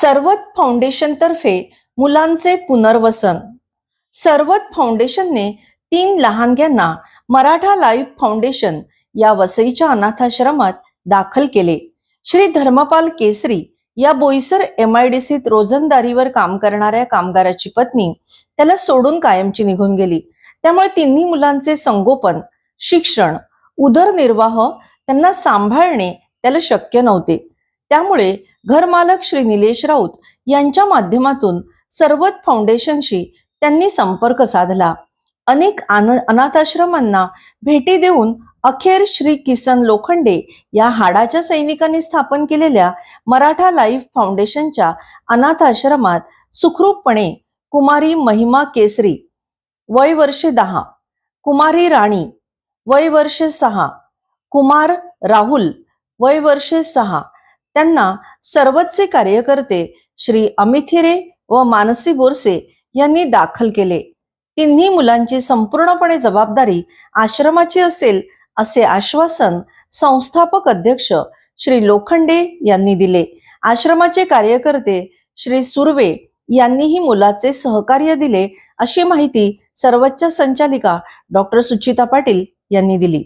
सर्वत फाउंडेशनतर्फे मुलांचे पुनर्वसन. सर्वत फाउंडेशनने तीन लहानग्यांना मराठा लाईफ फाउंडेशन या वसईच्या अनाथाश्रमात दाखल केले. श्री धर्मपाल केसरी या बोईसर एम आय डी सीत रोजंदारीवर काम करणाऱ्या कामगाराची पत्नी त्याला सोडून कायमची निघून गेली. त्यामुळे तिन्ही मुलांचे संगोपन शिक्षण उदरनिर्वाह त्यांना सांभाळणे त्याला शक्य नव्हते. त्यामुळे घरमालक श्री निलेश राऊत यांच्या माध्यमातून सर्वत फाउंडेशनशी त्यांनी संपर्क साधला. अनेक अनाथाश्रमांना भेटी देऊन अखेर श्री किसन लोखंडे या हाडाच्या सैनिकांनी स्थापन केलेल्या मराठा लाईफ फाउंडेशनच्या अनाथाश्रमात सुखरूपपणे कुमारी महिमा केसरी वय वर्षे दहा कुमारी राणी वय वर्षे सहा कुमार राहुल वय वर्षे सहा त्यांना सर्वचे कार्यकर्ते श्री अमिथिरे व मानसी बोरसे यांनी दाखल केले. तिन्ही मुलांची संपूर्णपणे जबाबदारी आश्रमाची असेल असे आश्वासन संस्थापक अध्यक्ष श्री लोखंडे यांनी दिले. आश्रमाचे कार्यकर्ते श्री सुर्वे यांनीही मुलाचे सहकार्य दिले अशी माहिती सर्वोच्च संचालिका डॉक्टर सुचिता पाटील यांनी दिली.